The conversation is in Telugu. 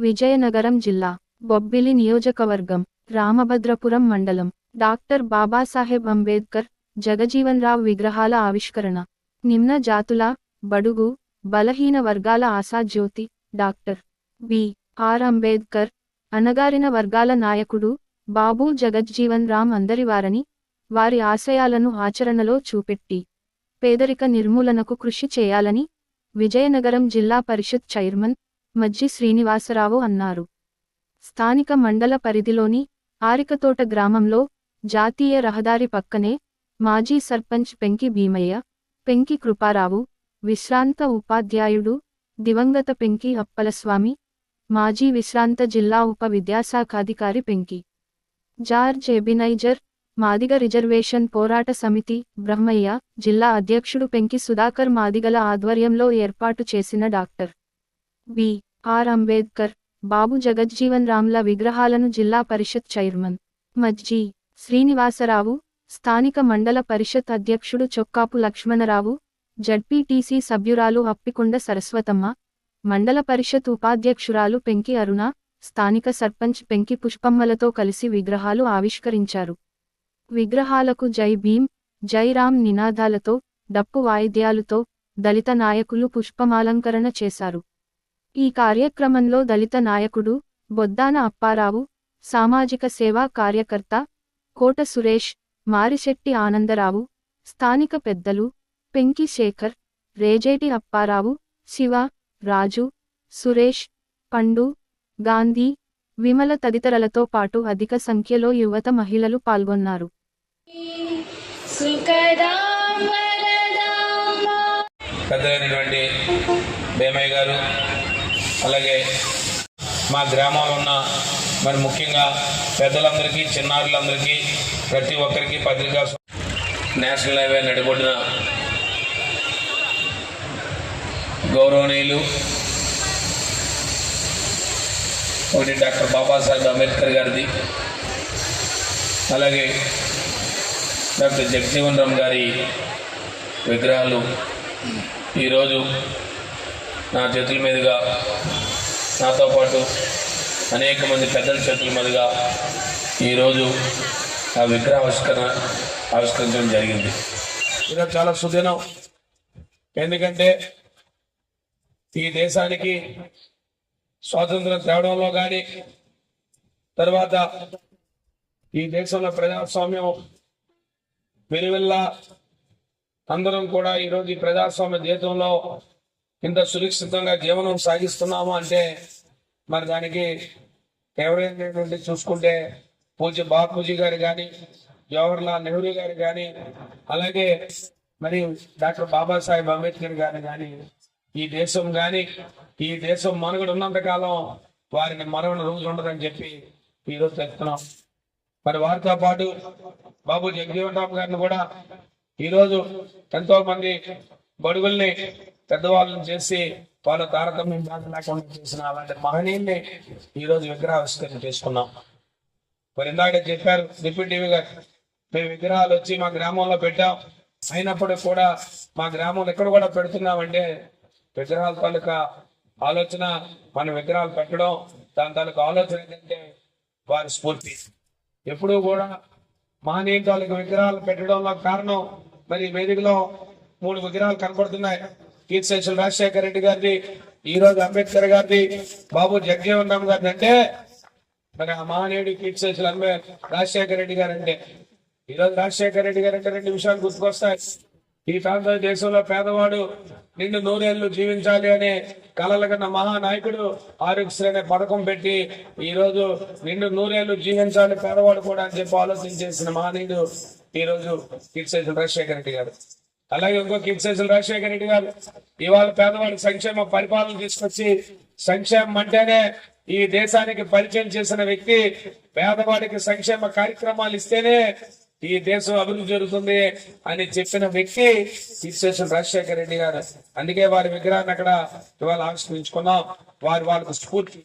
విజయనగరం జిల్లా బొబ్బిలి నియోజకవర్గం రామభద్రపురం మండలం. డాక్టర్ బాబాసాహెబ్ అంబేద్కర్ జగజీవన్ రావ్ విగ్రహాల ఆవిష్కరణ. నిమ్న జాతుల బడుగు బలహీన వర్గాల ఆశాజ్యోతి డాక్టర్ బి. ఆర్. అంబేద్కర్ అణగారిన వర్గాల నాయకుడు బాబూ జగజ్జీవన్ రామ్ అందరివారని వారి ఆశయాలను ఆచరణలో చూపెట్టి పేదరిక నిర్మూలనకు కృషి చేయాలని విజయనగరం జిల్లా పరిషత్ చైర్మన్ మజ్జి శ్రీనివాసరావు అన్నారు. స్థానిక మండల పరిధిలోని ఆరికతోట గ్రామంలో జాతీయ రహదారి పక్కనే మాజీ సర్పంచ్ పెంకి భీమయ్య పెంకి కృపారావు విశ్రాంత ఉపాధ్యాయుడు దివంగత పెంకి అప్పలస్వామి మాజీ విశ్రాంత జిల్లా ఉప విద్యాశాఖాధికారి పెంకి. జార్జ్ ఎబినైజర్ మాదిగ రిజర్వేషన్ పోరాట సమితి బ్రహ్మయ్య జిల్లా అధ్యక్షుడు పెంకి సుధాకర్ మాదిగల ఆధ్వర్యంలో ఏర్పాటు చేసిన doctor. B. R. Ambedkar Babu Jagjivan రామ్ల విగ్రహాలను జిల్లా పరిషత్ చైర్మన్ మజ్జీ శ్రీనివాసరావు స్థానిక మండల పరిషత్ అధ్యక్షుడు చొక్కాపు లక్ష్మణరావు జడ్పీటీసీ సభ్యురాలు అప్పికొండ సరస్వతమ్మ మండల పరిషత్ ఉపాధ్యక్షురాలు పెంకి అరుణ స్థానిక సర్పంచ్ పెంకి పుష్పమ్మలతో కలిసి విగ్రహాలు ఆవిష్కరించారు. విగ్రహాలకు జై భీం జై రామ్ నినాదాలతో డప్పు వాయిద్యాలతో దళిత నాయకులు పుష్పమాలంకరణ చేశారు. ఈ కార్యక్రమంలో దళిత నాయకుడు బొద్దాన అప్పారావు సామాజిక సేవా కార్యకర్త కోట సురేష్ మారిశెట్టి ఆనందరావు స్థానిక పెద్దలు పెంకి శేఖర్ రేజేటి అప్పారావు శివ రాజు సురేష్ పండు గాంధీ విమల తదితరులతో పాటు అధిక సంఖ్యలో యువత మహిళలు పాల్గొన్నారు. పెద్దలైనటువంటి భీమయ్య గారు అలాగే మా గ్రామంలో ఉన్న మరి ముఖ్యంగా పెద్దలందరికీ చిన్నారులందరికీ ప్రతి ఒక్కరికి పత్రికా నేషనల్ హైవే నడిబొడ్డున గౌరవనీయులు ఒకటి డాక్టర్ బాబాసాహెబ్ అంబేద్కర్ గారిది అలాగే డాక్టర్ జగజీవన్ రామ్ గారి విగ్రహాలు. ఈరోజు నా చేతుల మీదుగా నాతో పాటు అనేక మంది పెద్దల చేతుల మీదుగా ఈరోజు ఆ విగ్రహ ఆవిష్కరణ ఆవిష్కరించడం జరిగింది. ఈరోజు చాలా సుదినం. ఎందుకంటే ఈ దేశానికి స్వాతంత్రం తేవడంలో కానీ తర్వాత ఈ దేశంలో ప్రజాస్వామ్యం వెలువెల్లా అందరం కూడా ఈరోజు ఈ ప్రజాస్వామ్య జీవితంలో ఇంత సురక్షితంగా జీవనం సాగిస్తున్నాము అంటే మరి దానికి ఎవరైనా చూసుకుంటే పూజ్య బాపూజీ గారు కానీ జవహర్లాల్ నెహ్రూ గారు కానీ అలాగే మరి డాక్టర్ బాబాసాహెబ్ అంబేద్కర్ గారు కానీ ఈ దేశం కానీ ఈ దేశం మనుగడ ఉన్నంత కాలం వారిని మరవని రోజు ఉండదని చెప్పి ఈరోజు చెప్తున్నాం. మరి వారితో పాటు బాబు జగజీవన్ రామ్ గారిని కూడా ఈరోజు ఎంతో మంది బడుగుల్ని పెద్దవాళ్ళని చేసి వాళ్ళ తారతమ్యం బాధ లేకుండా చేసిన అలాంటి మహనీయుల్ని ఈరోజు విగ్రహావిష్కరణ చేసుకున్నాం. మరి ఇందాక చెప్పారు డిప్యూటీవీ గారు మేము విగ్రహాలు వచ్చి మా గ్రామంలో పెట్టాం. అయినప్పుడు కూడా మా గ్రామంలో ఎక్కడ కూడా పెడుతున్నామంటే విగ్రహాల తాలూకా ఆలోచన మన విగ్రహాలు పెట్టడం దాని తాలూకా ఆలోచన ఏంటంటే వారి స్ఫూర్తి. ఎప్పుడూ కూడా మహనీయుల తాలూకా విగ్రహాలు పెట్టడంలో కారణం మరి వేదికలో మూడు విగ్రహాలు కనపడుతున్నాయి. కీర్తిశేషులు రాజశేఖర రెడ్డి గారిది ఈ రోజు అంబేద్కర్ గారిది బాబు జగజీవన్ రామ్ గారిది అంటే మరి ఆ మహనీయుడి కీర్తిశేషులు అంబే రాజశేఖర రెడ్డి గారు అంటే ఈ రోజు రాజశేఖర రెడ్డి గారు అంటే రెండు విషయాలు గుర్తుకొస్తాయి. ఈ ప్రాంత దేశంలో పేదవాడు నిండు నూరేళ్ళు జీవించాలి అనే కలలు కన్న మహానాయకుడు ఆరోగ్యశ్రీ అనే పథకం పెట్టి ఈ రోజు నిండు నూరేళ్ళు జీవించాలి పేదవాడు కూడా అని చెప్పి ఆలోచన చేసిన మహనీయుడు ఈ రోజు కీర్తిశేషులు రాజశేఖర రెడ్డి గారు. అలాగే ఇంకో కీర్తిశేషులు రాజశేఖర రెడ్డి గారు. ఇవాళ పేదవాడి సంక్షేమ పరిపాలన తీసుకొచ్చి సంక్షేమం అంటేనే ఈ దేశానికి పరిచయం చేసిన వ్యక్తి. పేదవాడికి సంక్షేమ కార్యక్రమాలు ఇస్తేనే ఈ దేశం అభివృద్ధి జరుగుతుంది అని చెప్పిన వ్యక్తి కీర్తిశేషులు రాజశేఖర రెడ్డి గారు. అందుకే వారి విగ్రహాన్ని అక్కడ ఇవాళ ఆవిష్కరించుకున్నాం. వారి వాళ్ళకు స్ఫూర్తి.